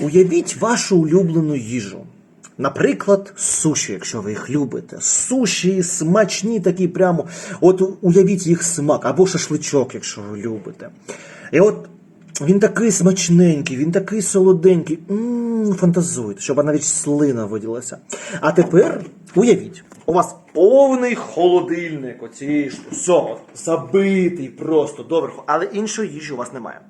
Уявіть вашу улюблену їжу. Наприклад, суші, якщо ви їх любите. Суші смачні такі прямо. От уявіть їх смак, або шашличок, якщо ви любите. І от він такий смачненький, він такий солоденький. М-м, фантазуйте, щоб навіть слина виділася. А тепер уявіть, у вас повний холодильник оцієї всього, забитий просто доверху, але іншої їжі у вас немає.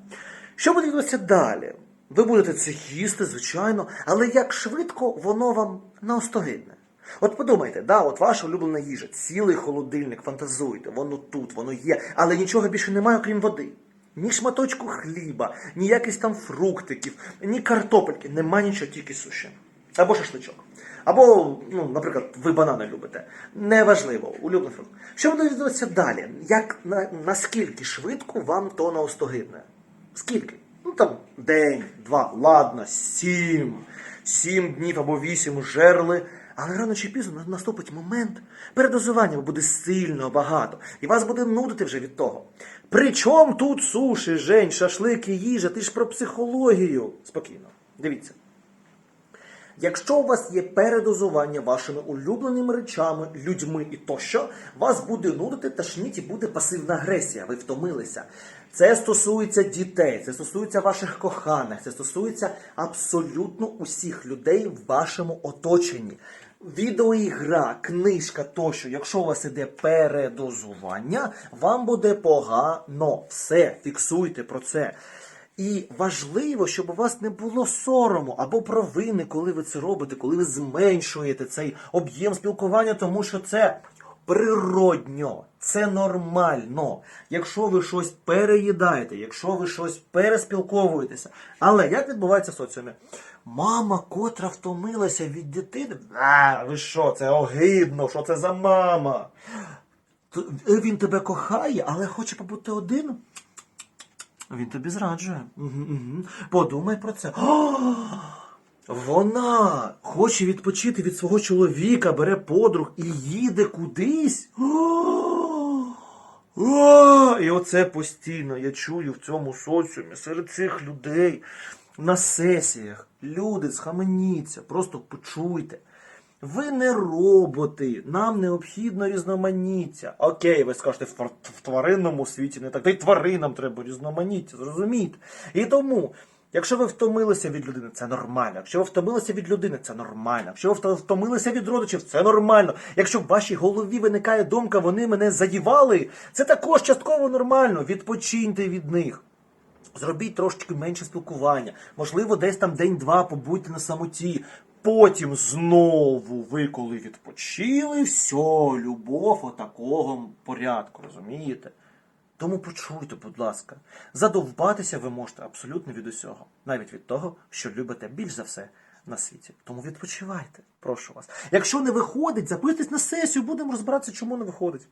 Що буде далі? Ви будете це їсти, звичайно, але як швидко воно вам наостогидне. От подумайте, да, от ваша улюблена їжа, цілий холодильник, фантазуйте, воно тут, воно є, але нічого більше немає, окрім води. Ні шматочку хліба, ні якихось там фруктиків, ні картопельки, нема нічого, тільки суші. Або шашличок. Або, ну, наприклад, ви банани любите. Неважливо, улюблений фрукт. Що буде відбуватися далі? Як на, наскільки швидко вам то наостогидне? Скільки? Там день, два, ладно, сім. Сім днів або вісім жерли. Але рано чи пізно наступить момент, передозування буде сильно багато, і вас буде нудити вже від того. Причому тут суші, жень, шашлики, їжа, ти ж про психологію. Спокійно, дивіться. Якщо у вас є передозування вашими улюбленими речами, людьми і тощо, вас буде нудити ташніть і буде пасивна агресія. Ви втомилися. Це стосується дітей, це стосується ваших коханих, це стосується абсолютно усіх людей в вашому оточенні. Відеоігра, книжка тощо, якщо у вас іде передозування, вам буде погано. Все, фіксуйте про це. І важливо, щоб у вас не було сорому або провини, коли ви це робите, коли ви зменшуєте цей об'єм спілкування, тому що це природньо, це нормально. Якщо ви щось переїдаєте, якщо ви щось переспілковуєтеся. Але як відбувається в соціумі? Мама, котра втомилася від дитини. А, ви що, це огидно, що це за мама? Він тебе кохає, але хоче побути один. Він тобі зраджує. Подумай про це. Вона хоче відпочити від свого чоловіка, бере подруг і їде кудись. І оце постійно я чую в цьому соціумі серед цих людей на сесіях. Люди, схаменіться, просто почуйте. Ви не роботи, нам необхідно різноманіття. Окей, ви скажете, в, тваринному світі не так. Та й тваринам треба різноманіття, зрозумійте. І тому, якщо ви втомилися від людини, це нормально. Якщо ви втомилися від людини, це нормально. Якщо ви втомилися від родичів, це нормально. Якщо в вашій голові виникає думка, вони мене задівали, це також частково нормально. Відпочиньте від них. Зробіть трошечки менше спілкування. Можливо, десь там день-два побудьте на самоті. Потім знову ви, коли відпочили, все, любов отакого порядку, розумієте? Тому почуйте, будь ласка, задовбатися ви можете абсолютно від усього, навіть від того, що любите більш за все на світі. Тому відпочивайте, прошу вас. Якщо не виходить, записуйтесь на сесію, будемо розбиратися, чому не виходить.